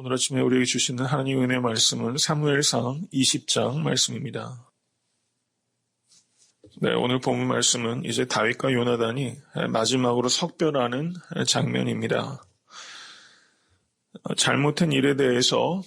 오늘 아침에 우리에게 주시는 하나님의 은혜 말씀은 사무엘상 20장 말씀입니다. 네, 오늘 본문 말씀은 이제 다윗과 요나단이 마지막으로 석별하는 장면입니다. 잘못한 일에 대해서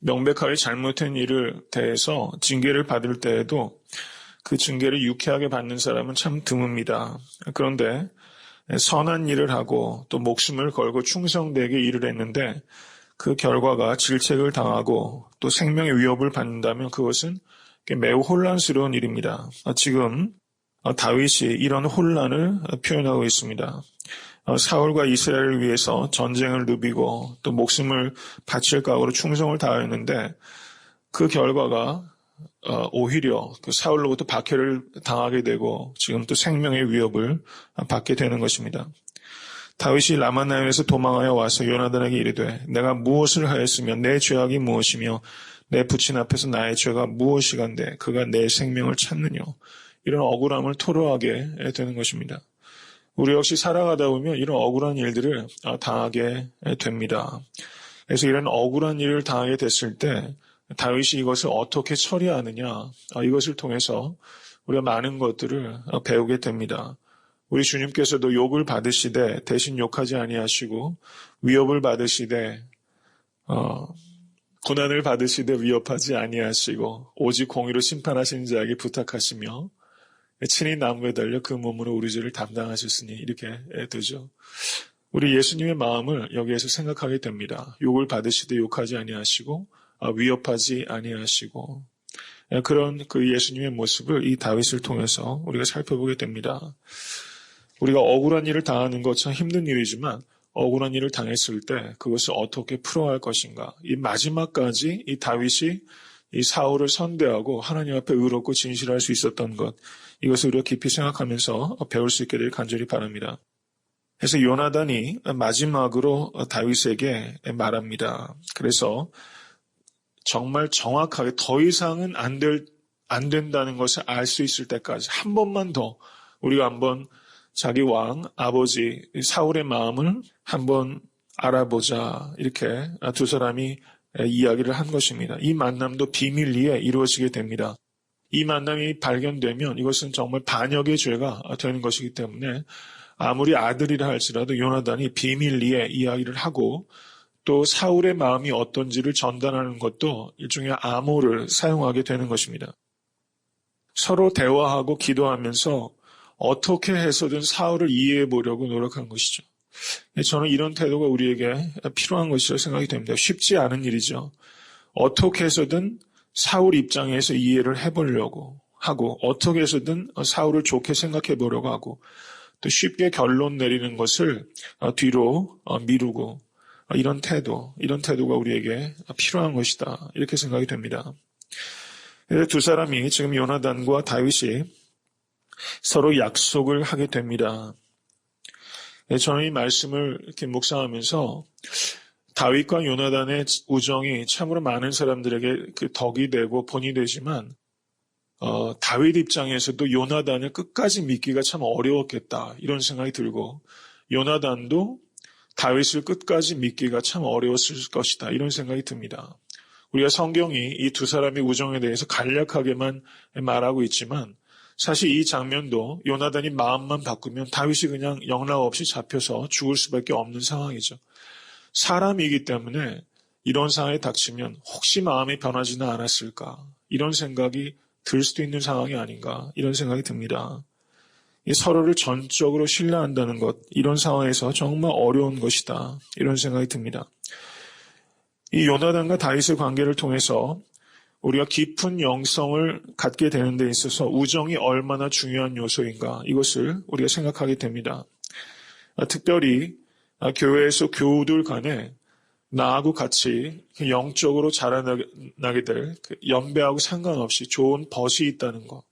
명백하게 잘못한 일을 대해서 징계를 받을 때에도 그 징계를 유쾌하게 받는 사람은 참 드뭅니다. 그런데 선한 일을 하고 또 목숨을 걸고 충성되게 일을 했는데 그 결과가 질책을 당하고 또 생명의 위협을 받는다면 그것은 매우 혼란스러운 일입니다. 지금 다윗이 이런 혼란을 표현하고 있습니다. 사울과 이스라엘을 위해서 전쟁을 누비고 또 목숨을 바칠 각오로 충성을 다했는데 그 결과가 오히려 그 사울로부터 박해를 당하게 되고 지금 또 생명의 위협을 받게 되는 것입니다. 다윗이 라마나임에서 도망하여 와서 요나단에게 이르되 내가 무엇을 하였으며 내 죄악이 무엇이며 내 부친 앞에서 나의 죄가 무엇이간데 그가 내 생명을 찾느냐 이런 억울함을 토로하게 되는 것입니다. 우리 역시 살아가다 보면 이런 억울한 일들을 당하게 됩니다. 그래서 이런 억울한 일을 당하게 됐을 때 다윗이 이것을 어떻게 처리하느냐 이것을 통해서 우리가 많은 것들을 배우게 됩니다. 우리 주님께서도 욕을 받으시되 대신 욕하지 아니하시고 위협을 받으시되 어, 고난을 받으시되 위협하지 아니하시고 오직 공의로 심판하신 자에게 부탁하시며 친히 나무에 달려 그 몸으로 우리 죄를 담당하셨으니 이렇게 되죠. 우리 예수님의 마음을 여기에서 생각하게 됩니다. 욕을 받으시되 욕하지 아니하시고 아, 위협하지 아니하시고 그런 그 예수님의 모습을 이 다윗을 통해서 우리가 살펴보게 됩니다. 우리가 억울한 일을 당하는 것 참 힘든 일이지만 억울한 일을 당했을 때 그것을 어떻게 풀어갈 것인가. 이 마지막까지 이 다윗이 이 사울을 선대하고 하나님 앞에 의롭고 진실할 수 있었던 것. 이것을 우리가 깊이 생각하면서 배울 수 있게 될 간절히 바랍니다. 그래서 요나단이 마지막으로 다윗에게 말합니다. 그래서 정말 정확하게 더 이상은 안 될, 안 된다는 것을 알 수 있을 때까지 한 번만 더 우리가 한번 자기 왕, 아버지, 사울의 마음을 한번 알아보자. 이렇게 두 사람이 이야기를 한 것입니다. 이 만남도 비밀리에 이루어지게 됩니다. 이 만남이 발견되면 이것은 정말 반역의 죄가 되는 것이기 때문에 아무리 아들이라 할지라도 요나단이 비밀리에 이야기를 하고 또 사울의 마음이 어떤지를 전달하는 것도 일종의 암호를 사용하게 되는 것입니다. 서로 대화하고 기도하면서 어떻게 해서든 사울을 이해해 보려고 노력한 것이죠. 저는 이런 태도가 우리에게 필요한 것이라 생각이 됩니다. 쉽지 않은 일이죠. 어떻게 해서든 사울 입장에서 이해를 해보려고 하고 어떻게 해서든 사울을 좋게 생각해 보려고 하고 또 쉽게 결론 내리는 것을 뒤로 미루고 이런 태도, 이런 태도가 우리에게 필요한 것이다. 이렇게 생각이 됩니다. 두 사람이 지금 요나단과 다윗이 서로 약속을 하게 됩니다. 네, 저는 이 말씀을 이렇게 묵상하면서 다윗과 요나단의 우정이 참으로 많은 사람들에게 그 덕이 되고 본이 되지만 어, 다윗 입장에서도 요나단을 끝까지 믿기가 참 어려웠겠다 이런 생각이 들고 요나단도 다윗을 끝까지 믿기가 참 어려웠을 것이다 이런 생각이 듭니다. 우리가 성경이 이 두 사람의 우정에 대해서 간략하게만 말하고 있지만 사실 이 장면도 요나단이 마음만 바꾸면 다윗이 그냥 영락 없이 잡혀서 죽을 수밖에 없는 상황이죠. 사람이기 때문에 이런 상황에 닥치면 혹시 마음이 변하지는 않았을까 이런 생각이 들 수도 있는 상황이 아닌가 이런 생각이 듭니다. 서로를 전적으로 신뢰한다는 것 이런 상황에서 정말 어려운 것이다 이런 생각이 듭니다. 이 요나단과 다윗의 관계를 통해서 우리가 깊은 영성을 갖게 되는 데 있어서 우정이 얼마나 중요한 요소인가 이것을 우리가 생각하게 됩니다. 아, 특별히 아, 교회에서 교우들 간에 나하고 같이 영적으로 자라나게 될그 연배하고 상관없이 좋은 벗이 있다는 것.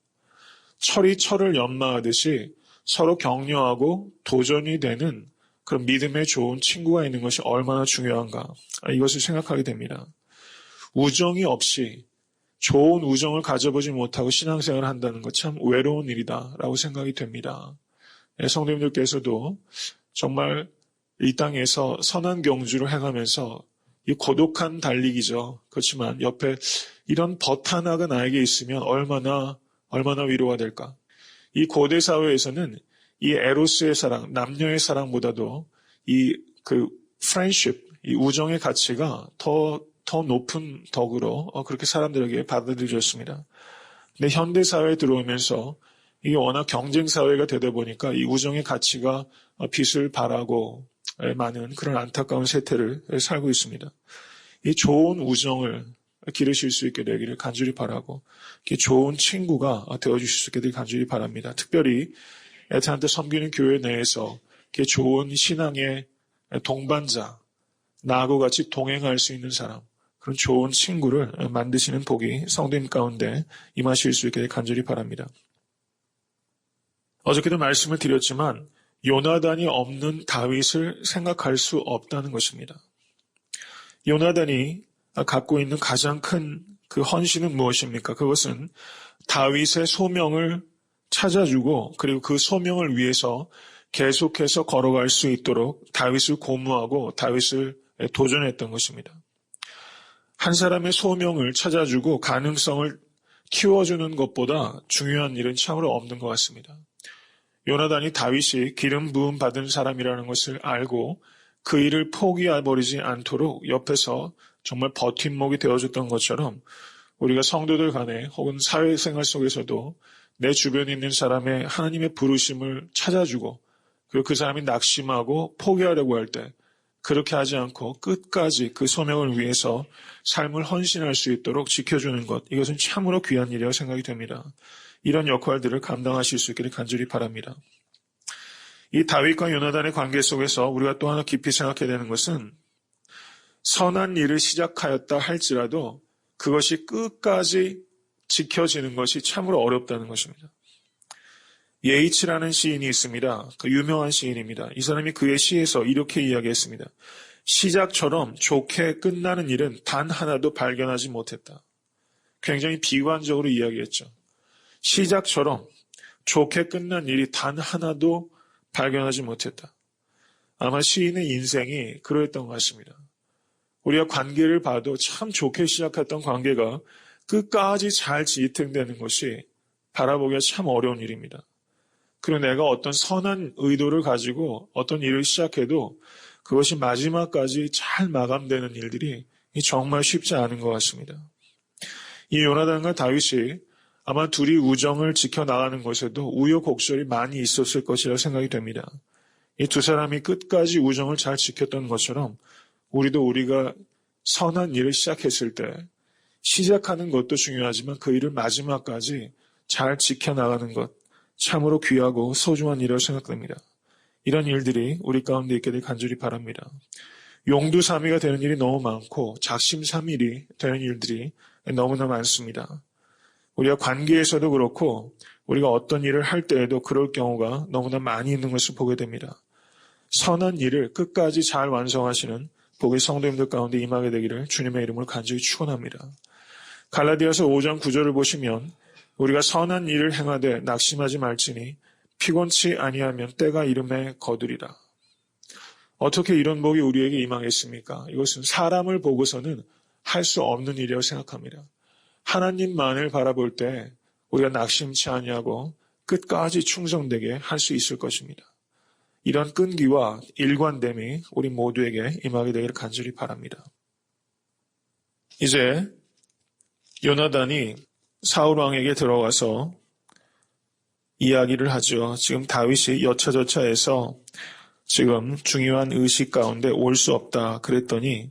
철이 철을 연마하듯이 서로 격려하고 도전이 되는 그런 믿음의 좋은 친구가 있는 것이 얼마나 중요한가. 아, 이것을 생각하게 됩니다. 우정이 없이 좋은 우정을 가져보지 못하고 신앙생활을 한다는 것 참 외로운 일이다라고 생각이 됩니다. 네, 성도님들께서도 정말 이 땅에서 선한 경주를 행하면서 이 고독한 달리기죠. 그렇지만 옆에 이런 벗 하나가 나에게 있으면 얼마나 얼마나 위로가 될까. 이 고대 사회에서는 이 에로스의 사랑, 남녀의 사랑보다도 이 그 프렌십, 이 우정의 가치가 더, 더 높은 덕으로 어, 그렇게 사람들에게 받아들여졌습니다. 근데 현대 사회에 들어오면서 이게 워낙 경쟁 사회가 되다 보니까 이 우정의 가치가 어, 빛을 발하고 많은 그런 안타까운 세태를 살고 있습니다. 이 좋은 우정을 기르실 수 있게 되기를 간절히 바라고 좋은 친구가 되어주실 수 있게 되길 간절히 바랍니다. 특별히 애타한테 섬기는 교회 내에서 좋은 신앙의 동반자, 나하고 같이 동행할 수 있는 사람, 그런 좋은 친구를 만드시는 복이 성도님 가운데 임하실 수 있게 간절히 바랍니다. 어저께도 말씀을 드렸지만 요나단이 없는 다윗을 생각할 수 없다는 것입니다. 요나단이 갖고 있는 가장 큰 그 헌신은 무엇입니까? 그것은 다윗의 소명을 찾아주고 그리고 그 소명을 위해서 계속해서 걸어갈 수 있도록 다윗을 고무하고 다윗을 도전했던 것입니다. 한 사람의 소명을 찾아주고 가능성을 키워주는 것보다 중요한 일은 참으로 없는 것 같습니다. 요나단이 다윗이 기름 부음 받은 사람이라는 것을 알고 그 일을 포기해버리지 않도록 옆에서 정말 버팀목이 되어줬던 것처럼 우리가 성도들 간에 혹은 사회생활 속에서도 내 주변에 있는 사람의 하나님의 부르심을 찾아주고 그리고 그 사람이 낙심하고 포기하려고 할 때 그렇게 하지 않고 끝까지 그 소명을 위해서 삶을 헌신할 수 있도록 지켜주는 것 이것은 참으로 귀한 일이라고 생각이 됩니다. 이런 역할들을 감당하실 수 있기를 간절히 바랍니다. 이 다윗과 요나단의 관계 속에서 우리가 또 하나 깊이 생각해야 되는 것은 선한 일을 시작하였다 할지라도 그것이 끝까지 지켜지는 것이 참으로 어렵다는 것입니다. 예이치라는 시인이 있습니다. 그 유명한 시인입니다. 이 사람이 그의 시에서 이렇게 이야기했습니다. 시작처럼 좋게 끝나는 일은 단 하나도 발견하지 못했다. 굉장히 비관적으로 이야기했죠. 시작처럼 좋게 끝난 일이 단 하나도 발견하지 못했다. 아마 시인의 인생이 그러했던 것 같습니다. 우리가 관계를 봐도 참 좋게 시작했던 관계가 끝까지 잘 지탱되는 것이 바라보기가 참 어려운 일입니다. 그리고 내가 어떤 선한 의도를 가지고 어떤 일을 시작해도 그것이 마지막까지 잘 마감되는 일들이 정말 쉽지 않은 것 같습니다. 이 요나단과 다윗이 아마 둘이 우정을 지켜나가는 것에도 우여곡절이 많이 있었을 것이라 생각이 됩니다. 이 두 사람이 끝까지 우정을 잘 지켰던 것처럼 우리도 우리가 선한 일을 시작했을 때 시작하는 것도 중요하지만 그 일을 마지막까지 잘 지켜나가는 것 참으로 귀하고 소중한 일이라고 생각됩니다. 이런 일들이 우리 가운데 있게 될 간절히 바랍니다. 용두사미가 되는 일이 너무 많고 작심삼일이 되는 일들이 너무나 많습니다. 우리가 관계에서도 그렇고 우리가 어떤 일을 할 때에도 그럴 경우가 너무나 많이 있는 것을 보게 됩니다. 선한 일을 끝까지 잘 완성하시는 복의 성도님들 가운데 임하게 되기를 주님의 이름으로 간절히 축원합니다. 갈라디아서 5장 9절을 보시면 우리가 선한 일을 행하되 낙심하지 말지니 피곤치 아니하면 때가 이름에 거두리라. 어떻게 이런 복이 우리에게 임하겠습니까? 이것은 사람을 보고서는 할 수 없는 일이라고 생각합니다. 하나님만을 바라볼 때 우리가 낙심치 아니하고 끝까지 충성되게 할 수 있을 것입니다. 이런 끈기와 일관됨이 우리 모두에게 임하게 되기를 간절히 바랍니다. 이제 요나단이 사울 왕에게 들어가서 이야기를 하죠. 지금 다윗이 여차저차해서 지금 중요한 의식 가운데 올 수 없다 그랬더니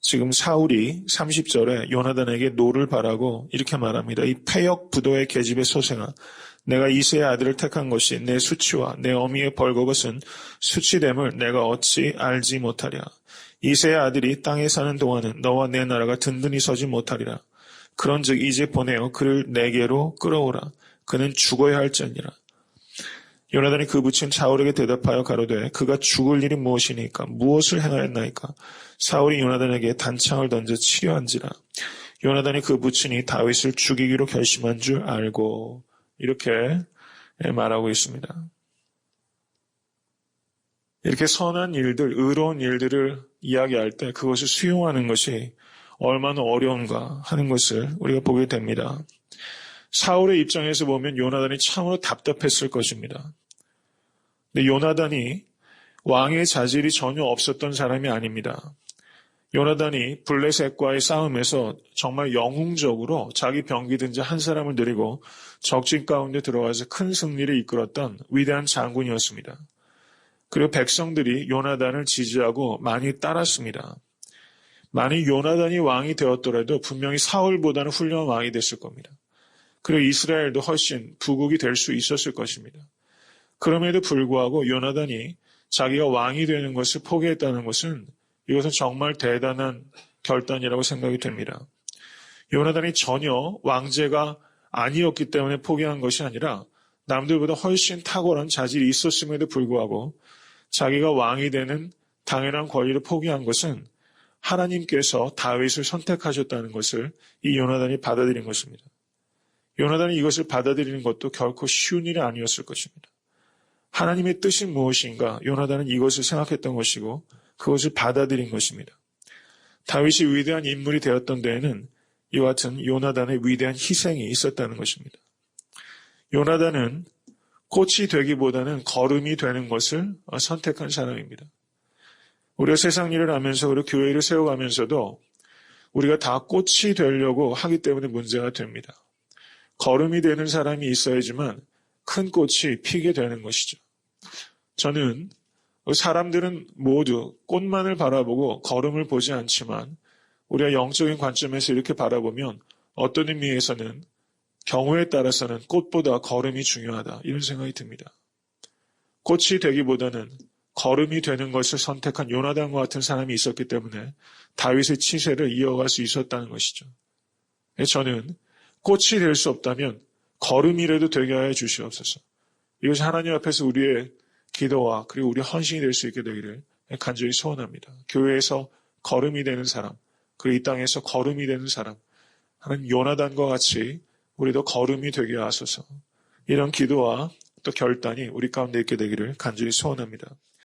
지금 사울이 30절에 요나단에게 노를 바라고 이렇게 말합니다. 이 폐역 부도의 계집의 소생아 내가 이세의 아들을 택한 것이 내 수치와 내 어미의 벌거벗은 수치됨을 내가 어찌 알지 못하랴. 이세의 아들이 땅에 사는 동안은 너와 내 나라가 든든히 서지 못하리라. 그런즉 이제 보내어 그를 내게로 끌어오라. 그는 죽어야 할지니라. 요나단이 그 붙인 사울에게 대답하여 가로되 그가 죽을 일이 무엇이니까 무엇을 행하였나이까 사울이 요나단에게 단창을 던져 치려한지라 요나단이 그 부친이 다윗을 죽이기로 결심한 줄 알고 이렇게 말하고 있습니다. 이렇게 선한 일들, 의로운 일들을 이야기할 때 그것을 수용하는 것이 얼마나 어려운가 하는 것을 우리가 보게 됩니다. 사울의 입장에서 보면 요나단이 참으로 답답했을 것입니다. 근데 요나단이 왕의 자질이 전혀 없었던 사람이 아닙니다. 요나단이 블레셋과의 싸움에서 정말 영웅적으로 자기 병기든지 한 사람을 데리고 적진 가운데 들어와서 큰 승리를 이끌었던 위대한 장군이었습니다. 그리고 백성들이 요나단을 지지하고 많이 따랐습니다. 만약 요나단이 왕이 되었더라도 분명히 사울보다는 훌륭한 왕이 됐을 겁니다. 그리고 이스라엘도 훨씬 부국이 될 수 있었을 것입니다. 그럼에도 불구하고 요나단이 자기가 왕이 되는 것을 포기했다는 것은 이것은 정말 대단한 결단이라고 생각이 됩니다. 요나단이 전혀 왕제가 아니었기 때문에 포기한 것이 아니라 남들보다 훨씬 탁월한 자질이 있었음에도 불구하고 자기가 왕이 되는 당연한 권리를 포기한 것은 하나님께서 다윗을 선택하셨다는 것을 이 요나단이 받아들인 것입니다. 요나단이 이것을 받아들이는 것도 결코 쉬운 일이 아니었을 것입니다. 하나님의 뜻이 무엇인가 요나단은 이것을 생각했던 것이고 그것을 받아들인 것입니다. 다윗이 위대한 인물이 되었던 데에는 이와 같은 요나단의 위대한 희생이 있었다는 것입니다. 요나단은 꽃이 되기보다는 걸음이 되는 것을 선택한 사람입니다. 우리가 세상 일을 하면서 우리 교회를 세워가면서도 우리가 다 꽃이 되려고 하기 때문에 문제가 됩니다. 걸음이 되는 사람이 있어야지만 큰 꽃이 피게 되는 것이죠. 저는 사람들은 모두 꽃만을 바라보고 걸음을 보지 않지만 우리가 영적인 관점에서 이렇게 바라보면 어떤 의미에서는 경우에 따라서는 꽃보다 걸음이 중요하다 이런 생각이 듭니다. 꽃이 되기보다는 걸음이 되는 것을 선택한 요나단과 같은 사람이 있었기 때문에 다윗의 치세를 이어갈 수 있었다는 것이죠. 저는 꽃이 될 수 없다면 걸음이라도 되게 하여 주시옵소서. 이것이 하나님 앞에서 우리의 기도와 그리고 우리 헌신이 될 수 있게 되기를 간절히 소원합니다. 교회에서 걸음이 되는 사람, 그리고 이 땅에서 걸음이 되는 사람, 하는 요나단과 같이 우리도 걸음이 되게 하소서. 이런 기도와 또 결단이 우리 가운데 있게 되기를 간절히 소원합니다.